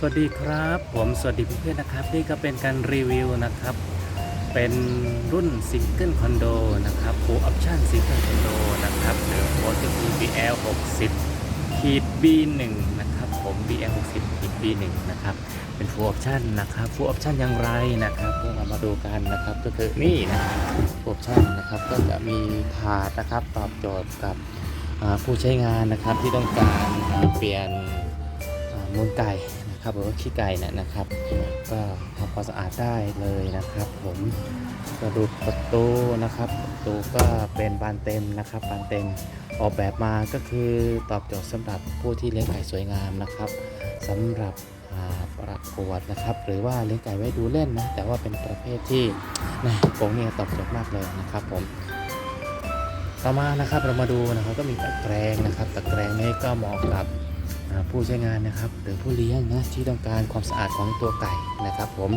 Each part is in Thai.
สวัสดีครับ ผมสวัสดีเพื่อนๆนะครับ นี่ก็เป็นการรีวิวนะครับ เป็นรุ่นซิงเกิลคอนโดนะครับ full option ซิงเกิลคอนโดนะครับหรือโค้ดก็คือ BL 60ขีด B1 นะครับผม BL 60ขีด B1 นะครับเป็น full option นะครับ full option อย่างไรนะครับก็เรามาดูกันนะครับก็คือนี่นะครับ full option นะครับก็จะมีถาดนะครับตอบโจทย์กับผู้ใช้งานนะครับที่ต้องการเปลี่ยนมูลไก่ นะครับหรือว่าขี้ไก่นยนะครับ ก็ทำความสะอาดได้เลยนะครับ ผมกระดูกประตูนะครับประตูก็เป็นบานเต็มนะครับบานเต็มออกแบบมาก็คือตอบโจทย์สำหรับผู้ที่เลี้ยงไก่สวยงามนะครับสำหรับประกวดนะครับ หรือว่าเลี้ยงไก่ไว้ดูเล่นนะแต่ว่าเป็นประเภทที่นะผมเนี่ยตอบโจทย์มากเลยนะครับ ผมต่อมานะครับเรามาดูนะครับก็มีตะแกรงนะครับ ตะแกรงนี้ก็เหมาะกับ ผู้ใช้งานนะครับหรือผู้เลี้ยงนะที่ต้องการความสะอาดของตัวไก่นะครับผม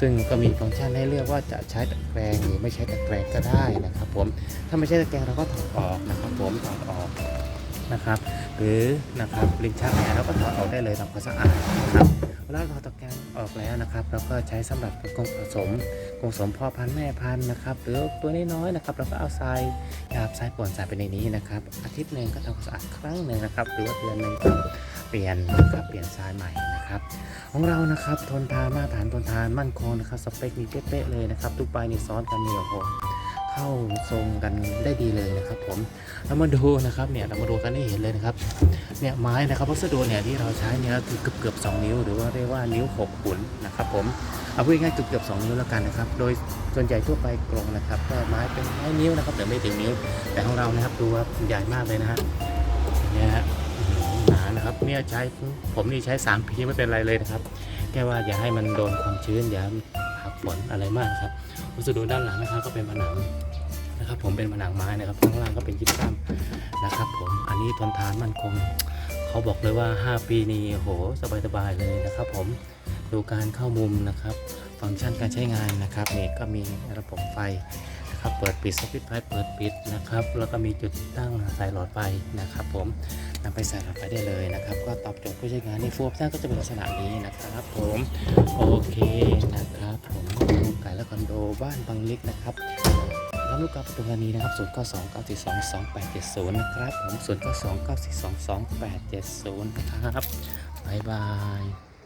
ซึ่งก็มีฟังก์ชันให้เลือกว่าจะใช้ตะแกรงหรือไม่ใช้ตะแกรงก็ได้นะครับผมถ้าไม่ใช่ตะแกรงเราก็ถอดออกนะครับผมถอดออกนะครับ หรือนะครับลิ้นชักเนี่ยเราก็ถอดออกได้เลยทำความสะอาดนะครับเวลาเราถอดตะแกรงออกแล้วนะครับเราก็ใช้สำหรับกรงผสมกรงผสมพ่อพันธุ์แม่พันธุ์นะครับหรือตัวน้อยๆนะครับเราก็เอาทรายหยาบทรายป่นใส่ไปในนี้นะครับอาทิตย์หนึ่งก็ทำความสะอาดครั้งหนึ่งนะครับหรือว่าเดือนหนึ่งก็ เปลี่ยนนะครับเปลี่ยนทรายใหม่นะครับของเรานะครับทนทานมาตรฐานทนทานมั่นคงนะครับสเปคมีเป๊ะเลยนะครับทุกใบนี่ซ้อนกันนี่โอ้โหเข้าทรงกันได้ดีเลยนะครับ ผมเรามาดูนะครับเนี่ยเรามาดูกันให้เห็นเลยนะครับเนี่ยไม้นะครับวัสดุเนี่ยที่เราใช้เนี่ยคือเกือบเกือบๆ2นิ้ว หรือว่าเรียกว่านิ้วหกขุนนะครับ ผมเอาพูดง่ายๆเกือบเกือบๆ2นิ้วแล้วกันนะครับ โดยส่วนใหญ่ทั่วไปกรงนะครับก็ไม้เป็นไม้นิ้วนะครับแต่ไม่ถึงนิ้ว แต่ของเรานะครับดูว่าใหญ่มากเลยนะฮะเนี่ยฮะ นะครับเนี่ยใช้ผมนี่ใช้3ปีไม่เป็นไรเลยนะครับแค่ว่าอย่าให้มันโดนความชื้นอย่าหักฝนอะไรมากครับวัสดุด้านหลังนะครับก็เป็นผนังนะครับ ผมเป็นผนังไม้นะครับข้างล่างก็เป็นยิปซัมนะครับ ผมอันนี้ทนทานมั่นคงเขาบอกเลยว่า 5 ปีนี้โหสบายๆเลยนะครับ ผมดูการเข้ามุมนะครับ ฟังก์ชันการใช้งานนะครับนี่ก็มีระบบไฟ นะครับเปิดปิดสวิตช์ไฟเปิดปิดนะครับ แล้วก็มีจุดตั้งใส่หลอดไฟนะครับ ผมนำไปใส่หลอดไฟได้เลยนะครับ ก็ตอบโจทย์ผู้ใช้งานในฟูออปชั่นก็จะเป็นลักษณะนี้นะครับ ผมโอเคนะครับ ผมไก่และคอนโดบ้านบางลิกนะครับรับลูกค้าปัตตุานีนะครับ0 9 2 9 4 2 2 8 7 0นะครับผม0 9 2 9 4 2 2 8 7 0นะครับบ๊ายบาย